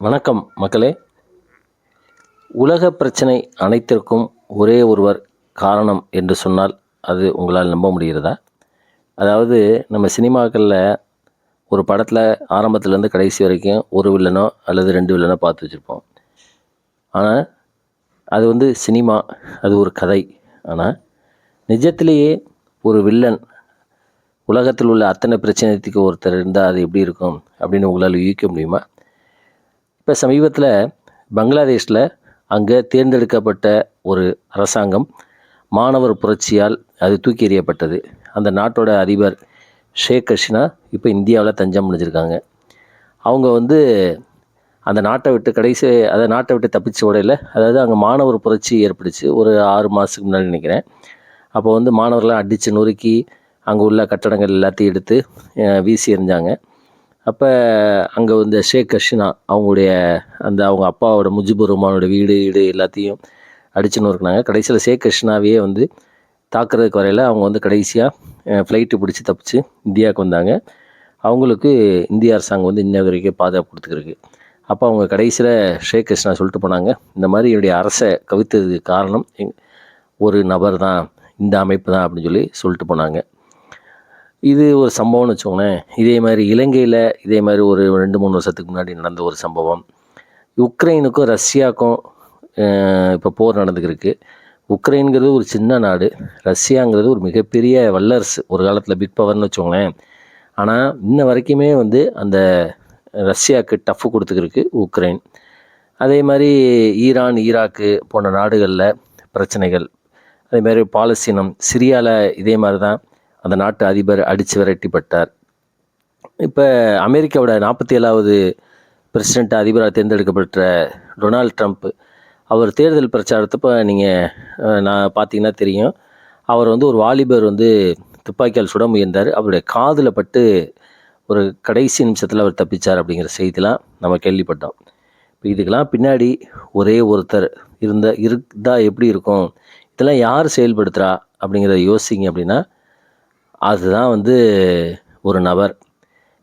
வணக்கம் மக்களே. உலக பிரச்சனை அனைத்திற்கும் ஒரே ஒருவர் காரணம் என்று சொன்னால் அது உங்களால் நம்ப முடிகிறதா? அதாவது நம்ம சினிமாக்களில் ஒரு படத்தில் ஆரம்பத்துலேருந்து கடைசி வரைக்கும் ஒரு வில்லனோ அல்லது ரெண்டு வில்லனோ பார்த்து வச்சுருப்போம். ஆனால் அது வந்து சினிமா அது ஒரு கதை. ஆனால் நிஜத்திலேயே ஒரு வில்லன் உலகத்தில் உள்ள அத்தனை பிரச்சனைக்கு ஒருத்தர் இருந்தால் அது எப்படி இருக்கும் அப்படின்னு உங்களால் யூகிக்க முடியுமா? இப்போ சமீபத்தில் பங்களாதேஷில் அங்கே தேர்ந்தெடுக்கப்பட்ட ஒரு அரசாங்கம் மாணவர் புரட்சியால் அது தூக்கி எறியப்பட்டது. அந்த நாட்டோட அதிபர் ஷேக் ஹசீனா இப்போ இந்தியாவில் தஞ்சம் அடைஞ்சிருக்காங்க. அவங்க வந்து அந்த நாட்டை விட்டு கடைசி அதை நாட்டை விட்டு தப்பிச்சு உடையில அதாவது அங்கே மாணவர் புரட்சி ஏற்பட்டுச்சு. ஒரு ஆறு மாதத்துக்கு முன்னாடி நினைக்கிறேன். அப்போ வந்து மாணவர்களாம் அடித்து நொறுக்கி அங்கே உள்ள கட்டடங்கள் எல்லாத்தையும் எடுத்து வீசி எறிஞ்சாங்க. அப்போ அங்கே வந்து ஷேக் ஹசீனா அவங்களுடைய அந்த அவங்க அப்பாவோட முஜிபுர் ரஹ்மானோட வீடு வீடு எல்லாத்தையும் அடிச்சு நொறுக்குனாங்க. கடைசியில் ஷேக் ஹசீனாவையே வந்து தாக்குறதுக்கு வரையில் அவங்க வந்து கடைசியாக ஃப்ளைட்டு பிடிச்சி தப்பிச்சு இந்தியாவுக்கு வந்தாங்க. அவங்களுக்கு இந்திய அரசாங்கம் வந்து இன்ன வரைக்கும் பாதுகாப்பு கொடுத்துருக்கு அப்போ அவங்க கடைசியில் ஷேக் கிருஷ்ணா சொல்லிட்டு போனாங்க இந்த மாதிரி என்னுடைய அரசை கவித்ததுக்கு காரணம் எங் ஒரு நபர் தான் இந்த அமைப்பு தான் அப்படின்னு சொல்லி சொல்லிட்டு போனாங்க. இது ஒரு சம்பவம்னு வச்சுக்கோங்களேன். இதே மாதிரி இலங்கையில் இதே மாதிரி ஒரு ரெண்டு மூணு வருஷத்துக்கு முன்னாடி நடந்த ஒரு சம்பவம். உக்ரைனுக்கும் ரஷ்யாவுக்கும் இப்போ போர் நடந்துக்கிருக்கு. உக்ரைனுங்கிறது ஒரு சின்ன நாடு. ரஷ்யாங்கிறது ஒரு மிகப்பெரிய வல்லரசு. ஒரு காலத்தில் பிக் பவர்னு வச்சுக்கோங்களேன். ஆனால் இன்ன வரைக்குமே வந்து அந்த ரஷ்யாவுக்கு டஃப் கொடுத்துக்கிருக்கு உக்ரைன். அதே மாதிரி ஈரான் ஈராக்கு போன்ற நாடுகளில் பிரச்சனைகள். அதே மாதிரி பாலஸ்தீனம் சிரியாவில் இதே மாதிரி தான் அந்த நாட்டு அதிபர் அடித்து விரட்டிப்பட்டார். இப்போ அமெரிக்காவோட நாற்பத்தி ஏழாவது பிரசிடெண்ட் அதிபராக தேர்ந்தெடுக்கப்பட்ட டொனால்ட் ட்ரம்ப் அவர் தேர்தல் பிரச்சாரத்தப்போ நீங்கள் நான் பார்த்தீங்கன்னா தெரியும் அவர் வந்து ஒரு வாலிபர் வந்து துப்பாக்கியால் சுட முயன்றார். அவருடைய காதில் பட்டு ஒரு கடைசி நிமிஷத்தில் அவர் தப்பிச்சார் அப்படிங்கிற செய்திலாம் நம்ம கேள்விப்பட்டோம். இப்போ இதுக்கெல்லாம் பின்னாடி ஒரே ஒருத்தர் இருந்த இருந்தால் எப்படி இருக்கும்? இதெல்லாம் யார் செயல்படுத்துகிறா அப்படிங்கிறத யோசிங்க அப்படின்னா அதுதான் வந்து ஒரு நபர்.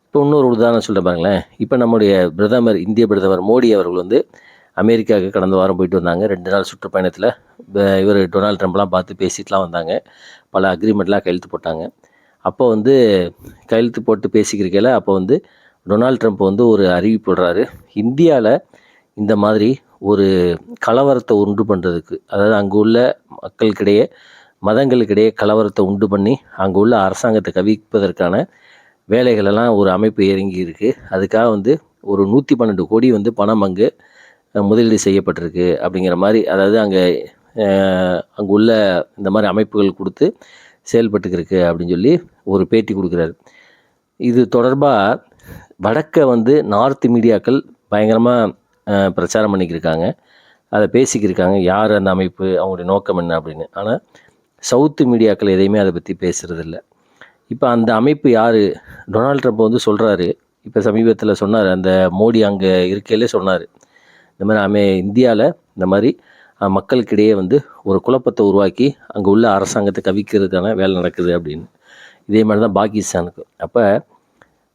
இப்போ இன்னொரு உதாரணம் சொல்கிறேன் பாருங்களேன். இப்போ நம்முடைய பிரதமர் இந்திய பிரதமர் மோடி அவர்கள் வந்து அமெரிக்காவுக்கு கடந்த வாரம் போயிட்டு வந்தாங்க. ரெண்டு நாள் சுற்றுப்பயணத்தில் இவர் டொனால்ட் ட்ரம்ப்லாம் பார்த்து பேசிட்டுலாம் வந்தாங்க. பல அக்ரிமெண்ட்லாம் கையெழுத்து போட்டாங்க. அப்போ வந்து கையெழுத்து போட்டு பேசிக்கிறக்கையில் அப்போ வந்து டொனால்ட் ட்ரம்ப் வந்து ஒரு அறிவிப்பு விடுறாரு. இந்தியாவில் இந்த மாதிரி ஒரு கலவரத்தை உண்டு பண்ணுறதுக்கு அதாவது அங்கே உள்ள மக்களுக்கிடையே மதங்களுக்கிடையே கலவரத்தை உண்டு பண்ணி அங்கே உள்ள அரசாங்கத்தை கவிப்பதற்கான வேலைகளெல்லாம் ஒரு அமைப்பு இறங்கி இருக்குது அதுக்காக வந்து ஒரு நூற்றி பன்னெண்டு கோடி வந்து பணம் அங்கே முதலீடு செய்யப்பட்டிருக்கு அப்படிங்கிற மாதிரி அதாவது அங்கே அங்கே உள்ள இந்த மாதிரி அமைப்புகள் கொடுத்து செயல்பட்டுக்கிருக்கு அப்படின்னு சொல்லி ஒரு பேட்டி கொடுக்குறாரு. இது தொடர்பாக வடக்க வந்து நார்த் மீடியாக்கள் பயங்கரமாக பிரச்சாரம் பண்ணிக்கிருக்காங்க. அதை பேசிக்கிருக்காங்க. யார் அந்த அமைப்பு அவங்களுடைய நோக்கம் என்ன அப்படின்னு. ஆனால் சவுத்து மீடியாக்கள் எதையுமே அதை பற்றி பேசுகிறதில்ல இப்போ அந்த அமைப்பு யார்? டொனால்ட் ட்ரம்ப் வந்து சொல்கிறாரு இப்போ சமீபத்தில் சொன்னார் அந்த மோடி அங்கே இருக்கையிலே சொன்னார். இந்த மாதிரி அமே இந்தியாவில் இந்த மாதிரி மக்களுக்கிடையே வந்து ஒரு குழப்பத்தை உருவாக்கி அங்கே உள்ள அரசாங்கத்தை கவிக்கிறதுக்கான வேலை நடக்குது அப்படின்னு. இதே மாதிரி தான் பாகிஸ்தானுக்கு. அப்போ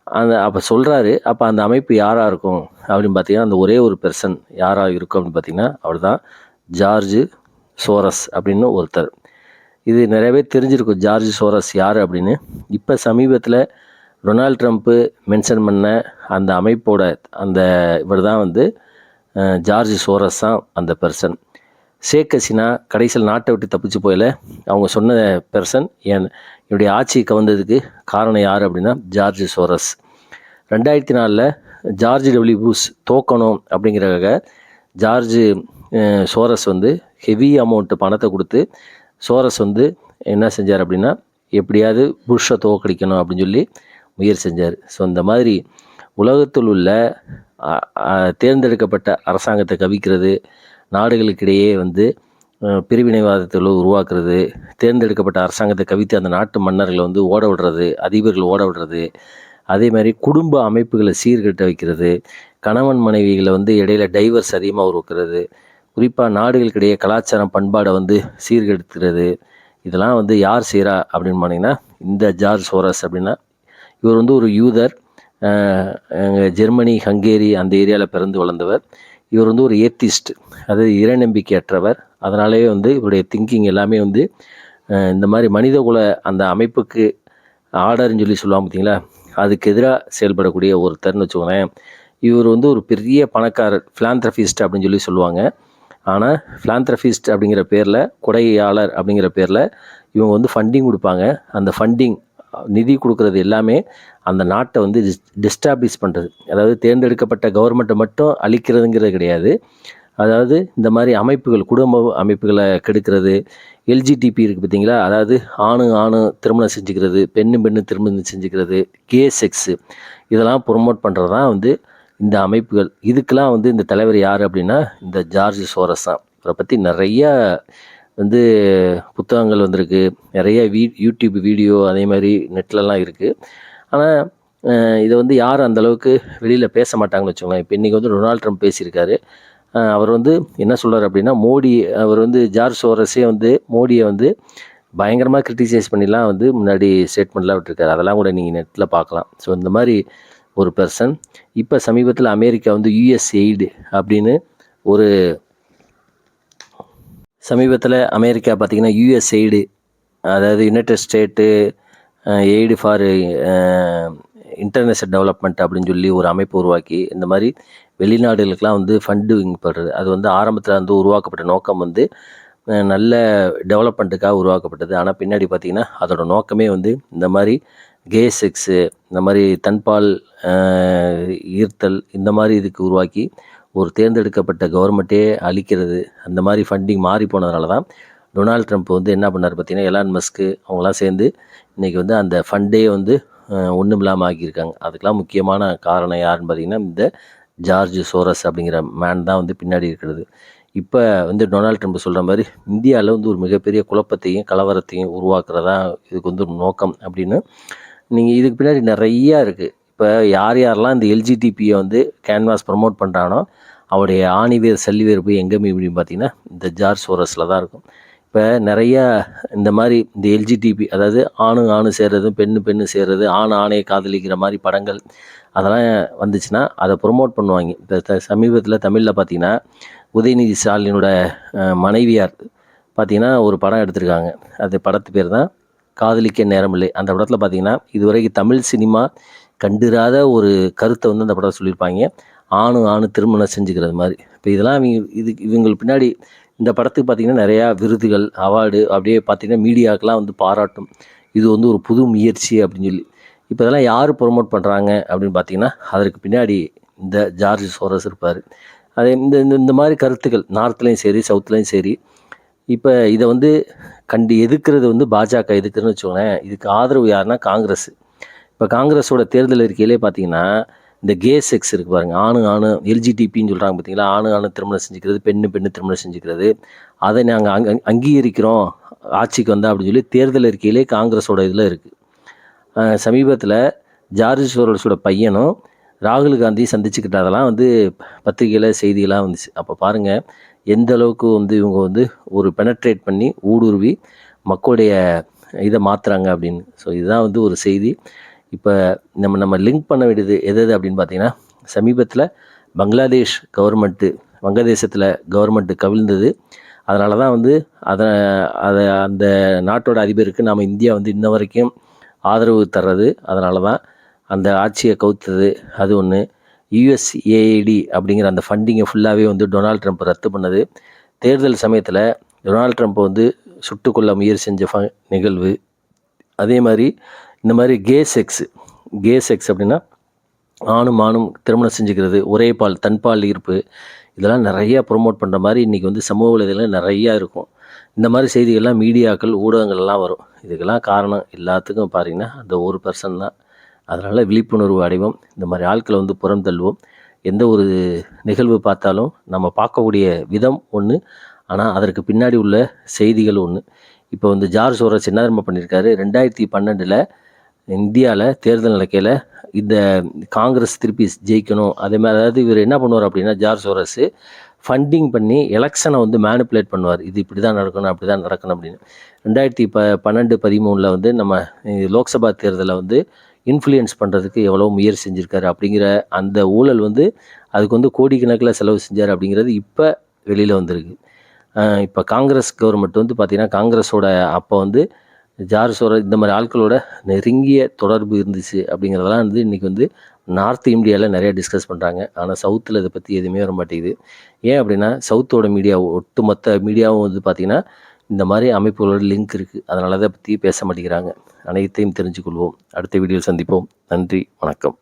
அந்த அப்போ சொல்கிறாரு அப்போ அந்த அமைப்பு யாராக இருக்கும் அப்படின்னு பார்த்தீங்கன்னா அந்த ஒரே ஒரு பெர்சன் யாராக இருக்கும் அப்படின்னு பார்த்தீங்கன்னா அவர் தான் ஜார்ஜு சோரஸ் அப்படின்னு ஒருத்தர். இது நிறையவே தெரிஞ்சிருக்கும். ஜார்ஜ் சோரஸ் யார் அப்படின்னு. இப்போ சமீபத்தில் டொனால்ட் ட்ரம்ப்பு மென்ஷன் பண்ண அந்த அமைப்போட அந்த இவர் தான் வந்து ஜார்ஜ் சோரஸ் தான் அந்த பர்சன் ஷேக் ஹசினா கடைசியில் நாட்டை விட்டு தப்பிச்சு போயில. அவங்க சொன்ன பெர்சன் என் என்னுடைய ஆட்சியை கவர்ந்ததுக்கு காரணம் யார் அப்படின்னா ஜார்ஜ் சோரஸ். ரெண்டாயிரத்தி நாலில் ஜார்ஜ் டபிள்யூ பூஸ் தோக்கணும் அப்படிங்கிறக்காக ஜார்ஜ் சோரஸ் வந்து ஹெவி அமௌண்ட்டு பணத்தை கொடுத்து சோரஸ் வந்து என்ன செஞ்சார் அப்படின்னா எப்படியாவது புஷ்ஷை தோக்கடிக்கணும் அப்படின்னு சொல்லி முயற்சி செஞ்சார். ஸோ இந்த மாதிரி உலகத்தில் உள்ள தேர்ந்தெடுக்கப்பட்ட அரசாங்கத்தை கவிக்கிறது நாடுகளுக்கிடையே வந்து பிரிவினைவாதத்தை உருவாக்குறது தேர்ந்தெடுக்கப்பட்ட அரசாங்கத்தை கவித்து அந்த நாட்டு மன்னர்களை வந்து ஓட விடுறது அதிபர்கள் ஓட விடுறது அதே மாதிரி குடும்ப அமைப்புகளை சீர்கட்ட வைக்கிறது கணவன் மனைவிகளை வந்து இடையில டைவர்ஸ் அதிகமாக உருவாக்குறது குறிப்பாக நாடுகளுக்கிடையே கலாச்சாரம் பண்பாடை வந்து சீர்கெடுத்துறது இதெல்லாம் வந்து யார் செய்கிறா அப்படின்னு பார்த்தீங்கன்னா இந்த ஜார்ஜ் சோரஸ் அப்படின்னா இவர் வந்து ஒரு யூதர். ஜெர்மனி ஹங்கேரி அந்த ஏரியாவில் பிறந்து வளர்ந்தவர். இவர் வந்து ஒரு ஏத்திஸ்ட் அதாவது இறைநம்பிக்கையற்றவர் அதனாலேயே வந்து இவருடைய திங்கிங் எல்லாமே வந்து இந்த மாதிரி மனிதகுல அந்த அமைப்புக்கு ஆர்டர்னு சொல்லி சொல்லுவாங்க பார்த்தீங்களா அதுக்கு எதிராக செயல்படக்கூடிய ஒருத்தர்னு வச்சுக்கோங்களேன். இவர் வந்து ஒரு பெரிய பணக்காரர் ஃபிலாந்த்ரஃபிஸ்ட் அப்படின்னு சொல்லி சொல்லுவாங்க. ஆனால் philanthropist அப்படிங்கிற பேரில் கொடையாளர் அப்படிங்கிற பேரில் இவங்க வந்து ஃபண்டிங் கொடுப்பாங்க. அந்த ஃபண்டிங் நிதி கொடுக்குறது எல்லாமே அந்த நாட்டை வந்து டிஸ்டாப்ளிஷ் பண்ணுறது அதாவது தேர்ந்தெடுக்கப்பட்ட கவர்மெண்ட்டை மட்டும் அழிக்கிறதுங்கிறது கிடையாது. அதாவது இந்த மாதிரி அமைப்புகள் குடும்ப அமைப்புகளை கெடுக்கிறது எல்ஜிடிபி இருக்குது பார்த்தீங்களா? அதாவது ஆணு ஆணு திருமணம் செஞ்சுக்கிறது பெண்ணு பெண்ணு திருமணம் செஞ்சுக்கிறது கே செக்ஸு இதெல்லாம் ப்ரொமோட் பண்ணுறது தான் வந்து இந்த அமைப்புகள். இதுக்கெல்லாம் வந்து இந்த தலைவர் யார் அப்படின்னா இந்த ஜார்ஜ் சோரஸ் தான். அவரை பற்றி நிறைய வந்து புத்தகங்கள் வந்திருக்கு. நிறைய வீ யூடியூப் வீடியோ அதே மாதிரி நெட்லலாம் இருக்குது ஆனால் இதை வந்து யாரும் அந்தளவுக்கு வெளியில் பேச மாட்டாங்கன்னு வச்சுக்கோங்களேன். இப்போ இன்றைக்கி வந்து டொனால்ட் ட்ரம்ப் பேசியிருக்காரு. அவர் வந்து என்ன சொல்கிறார் அப்படின்னா மோடி அவர் வந்து ஜார்ஜ் சோரஸே வந்து மோடியை வந்து பயங்கரமாக கிரிட்டிசைஸ் பண்ணிலாம் வந்து முன்னாடி ஸ்டேட்மெண்ட்லாம் விட்டுருக்காரு. அதெல்லாம் கூட நீங்கள் நெட்டில் பார்க்கலாம். ஸோ இந்த மாதிரி ஒரு பர்சன் இப்போ சமீபத்தில் அமெரிக்கா வந்து யூஎஸ் எய்டு அப்படின்னு ஒரு சமீபத்தில் அமெரிக்கா பார்த்திங்கன்னா யூஎஸ் எய்டு அதாவது United State Aid for International Development அப்படின்னு சொல்லி ஒரு அமைப்பு உருவாக்கி இந்த மாதிரி வெளிநாடுகளுக்கெலாம் வந்து ஃபண்டிங் படுறது அது வந்து ஆரம்பத்தில் வந்து உருவாக்கப்பட்ட நோக்கம் வந்து நல்ல டெவலப்மெண்ட்டுக்காக உருவாக்கப்பட்டது. ஆனால் பின்னாடி பார்த்திங்கன்னா அதோடய நோக்கமே வந்து இந்த மாதிரி கே செக்ஸு இந்த மாதிரி தன்பால் ஈர்த்தல் இந்த மாதிரி இதுக்கு உருவாக்கி ஒரு தேர்ந்தெடுக்கப்பட்ட கவர்மெண்ட்டே அழிக்கிறது அந்த மாதிரி ஃபண்டிங் மாறி போனதுனால தான் டொனால்ட் ட்ரம்ப் வந்து என்ன பண்ணார் பார்த்தீங்கன்னா எலான் மஸ்க்கு அவங்களாம் சேர்ந்து இன்றைக்கி வந்து அந்த ஃபண்டே வந்து ஒன்றும் இல்லாமல் ஆக்கியிருக்காங்க. அதுக்கெலாம் முக்கியமான காரணம் யாருன்னு பார்த்தீங்கன்னா இந்த ஜார்ஜ் சோரஸ் அப்படிங்கிற மேன் தான் வந்து பின்னாடி இருக்கிறது. இப்போ வந்து டொனால்ட் ட்ரம்ப் சொல்கிற மாதிரி இந்தியாவில் வந்து ஒரு மிகப்பெரிய குழப்பத்தையும் கலவரத்தையும் உருவாக்குறதா இதுக்கு வந்து ஒரு நோக்கம் அப்படின்னு நீங்கள் இதுக்கு பின்னாடி நிறையா இருக்குது இப்போ யார் யாரெல்லாம் இந்த எல்ஜிடிபியை வந்து கேன்வாஸ் ப்ரமோட் பண்ணுறானோ அவருடைய ஆணிவேர் சல்லிவேர் போய் எங்கே போய் அப்படின்னு பார்த்தீங்கன்னா இந்த ஜார்ஜ் சோரஸில் தான் இருக்கும். இப்போ நிறையா இந்த மாதிரி இந்த எல்ஜிடிபி அதாவது ஆணு ஆணு சேர்றது பெண்ணு பெண்ணு சேர்றது ஆண் ஆணையை காதலிக்கிற மாதிரி படங்கள் அதெல்லாம் வந்துச்சுன்னா அதை ப்ரொமோட் பண்ணுவாங்க. இப்போ த- சமீபத்தில் தமிழில் பார்த்தீங்கன்னா உதயநிதி ஸ்டாலினோட மனைவியார் பார்த்தீங்கன்னா ஒரு படம் எடுத்திருக்காங்க. அது படத்து பேர் தான் காதலிக்க நேரமில்லை. அந்த படத்தில் பார்த்தீங்கன்னா இதுவரைக்கும் தமிழ் சினிமா கண்டிராத ஒரு கருத்தை வந்து அந்த படத்தில் சொல்லியிருப்பாங்க. ஆணு ஆணு திருமணம் செஞ்சுக்கிறது மாதிரி. இப்போ இதெல்லாம் இவங்க இது இவங்களுக்கு பின்னாடி இந்த படத்துக்கு பார்த்தீங்கன்னா நிறையா விருதுகள் அவார்டு அப்படியே பார்த்தீங்கன்னா மீடியாக்கெலாம் வந்து பாராட்டும். இது வந்து ஒரு புது முயற்சி அப்படின்னு சொல்லி. இப்போ இதெல்லாம் யார் ப்ரொமோட் பண்ணுறாங்க அப்படின்னு பார்த்தீங்கன்னா அதற்கு பின்னாடி இந்த ஜார்ஜ் சோரஸ் இருப்பார். அதே இந்த இந்த இந்த மாதிரி கருத்துக்கள் நார்த்லேயும் சரி சவுத்துலேயும் சரி. இப்போ இதை வந்து கண்டு எதிர்க்கிறது வந்து பாஜக எதுக்குன்னு வச்சுக்கோங்களேன் இதுக்கு ஆதரவு யாருன்னா காங்கிரஸ். இப்போ காங்கிரஸோட தேர்தல் அறிக்கையிலே பார்த்தீங்கன்னா இந்த கே செக்ஸ் இருக்கு பாருங்க ஆணு ஆணு எல்ஜிடிபின்னு சொல்கிறாங்க பார்த்தீங்களா ஆணு ஆணு திருமணம் செஞ்சுக்கிறது பெண்ணு பெண்ணு திருமணம் செஞ்சுக்கிறது அதை நாங்கள் அங்க அங்கீகரிக்கிறோம் ஆட்சிக்கு வந்தால் அப்படின்னு சொல்லி தேர்தல் அறிக்கையிலே காங்கிரஸோட இதில் இருக்குது சமீபத்தில் ஜார்ஜ் சோரஸோட பையனும் ராகுல் காந்தி சந்திச்சுக்கிட்டதெல்லாம் வந்து பத்திரிகையில் செய்தியெல்லாம் வந்துச்சு. அப்போ பாருங்கள் எந்த அளவுக்கு வந்து இவங்க வந்து ஒரு பெனட்ரேட் பண்ணி ஊடுருவி மக்களுடைய இதை மாற்றுறாங்க அப்படின்னு. ஸோ இதுதான் வந்து ஒரு செய்தி. இப்போ நம்ம நம்ம லிங்க் பண்ண வேண்டியது எது எது அப்படின்னு பார்த்தீங்கன்னா சமீபத்தில் பங்களாதேஷ் கவர்மெண்ட்டு வங்கதேசத்தில் கவர்மெண்ட்டு கவிழ்ந்தது. அதனால தான் வந்து அதை அதை அந்த நாட்டோட அதிபருக்கு நாம் இந்தியா வந்து இன்ன வரைக்கும் ஆதரவு தர்றது. அதனால தான் அந்த ஆட்சியை கவுத்தது அது ஒன்று யுஎஸ்ஏஐடி அப்படிங்கிற அந்த ஃபண்டிங்கை ஃபுல்லாகவே வந்து டொனால்ட் ட்ரம்ப் ரத்து பண்ணது. தேர்தல் சமயத்தில் டொனால்ட் ட்ரம்ப் வந்து சுட்டுக்கொள்ள முயற்சி செஞ்ச ஃப நிகழ்வு. அதே மாதிரி இந்த மாதிரி கே செக்ஸ் கே செக்ஸ் அப்படின்னா ஆணும் ஆணும் திருமணம் செஞ்சுக்கிறது ஒரே பால் தன்பால் ஈர்ப்பு இதெல்லாம் நிறையா ப்ரொமோட் பண்ணுற மாதிரி இன்றைக்கி வந்து சமூக வலைதளம் நிறையா இருக்கும். இந்த மாதிரி செய்திகள்லாம் மீடியாக்கள் ஊடகங்கள்லாம் வரும். இதுக்கெல்லாம் காரணம் எல்லாத்துக்கும் பாருங்கன்னா அந்த ஒரு பர்சன் தான். அதனால் விழிப்புணர்வு அடைவோம். இந்த மாதிரி ஆட்களை வந்து புறம் தள்ளுவோம். எந்த ஒரு நிகழ்வு பார்த்தாலும் நம்ம பார்க்கக்கூடிய விதம் ஒன்று ஆனால் அதற்கு பின்னாடி உள்ள செய்திகள் ஒன்று இப்போ வந்து ஜார்ஜ் சோரஸ் என்ன திரும்ப பண்ணியிருக்காரு ரெண்டாயிரத்தி பன்னெண்டில் இந்தியாவில் தேர்தல் நடக்கையில் இந்த காங்கிரஸ் திருப்பி ஜெயிக்கணும். அதே மாதிரி அதாவது இவர் என்ன பண்ணுவார் அப்படின்னா ஜார்ஜ் சோரஸு ஃபண்டிங் பண்ணி எலெக்ஷனை வந்து மேனிப்புலேட் பண்ணுவார். இது இப்படி தான் நடக்கணும் அப்படி தான் நடக்கணும் அப்படின்னு. ரெண்டாயிரத்தி ப பன்னெண்டு பதிமூணில் வந்து நம்ம லோக்சபா தேர்தலில் வந்து இன்ஃப்ளூயன்ஸ் பண்ணுறதுக்கு எவ்வளோ முயற்சி செஞ்சுருக்காரு அப்படிங்கிற அந்த ஊழல் வந்து அதுக்கு வந்து கோடிக்கணக்கில் செலவு செஞ்சார் அப்படிங்கிறது இப்போ வெளியில் வந்திருக்கு. இப்போ காங்கிரஸ் கவர்மெண்ட் வந்து பார்த்திங்கன்னா காங்கிரஸோட அப்போ வந்து ஜார் சோரஸ் இந்த மாதிரி ஆட்களோட நெருங்கிய தொடர்பு இருந்துச்சு அப்படிங்கிறதெல்லாம் வந்து இன்றைக்கி வந்து நார்த் இந்தியாவில் நிறைய டிஸ்கஸ் பண்ணுறாங்க ஆனால் சவுத்தில் இதை பற்றி எதுவுமே வர மாட்டேங்குது. ஏன் அப்படின்னா சவுத்தோட மீடியா ஒட்டுமொத்த மீடியாவும் வந்து பார்த்திங்கன்னா இந்த மாதிரி அமைப்புகளோட லிங்க் இருக்குது அதனால தான் பற்றி பேச மாட்டேங்கிறாங்க. அனைத்தையும் தெரிஞ்சுக்கொள்வோம். அடுத்த வீடியோவில் சந்திப்போம். நன்றி வணக்கம்.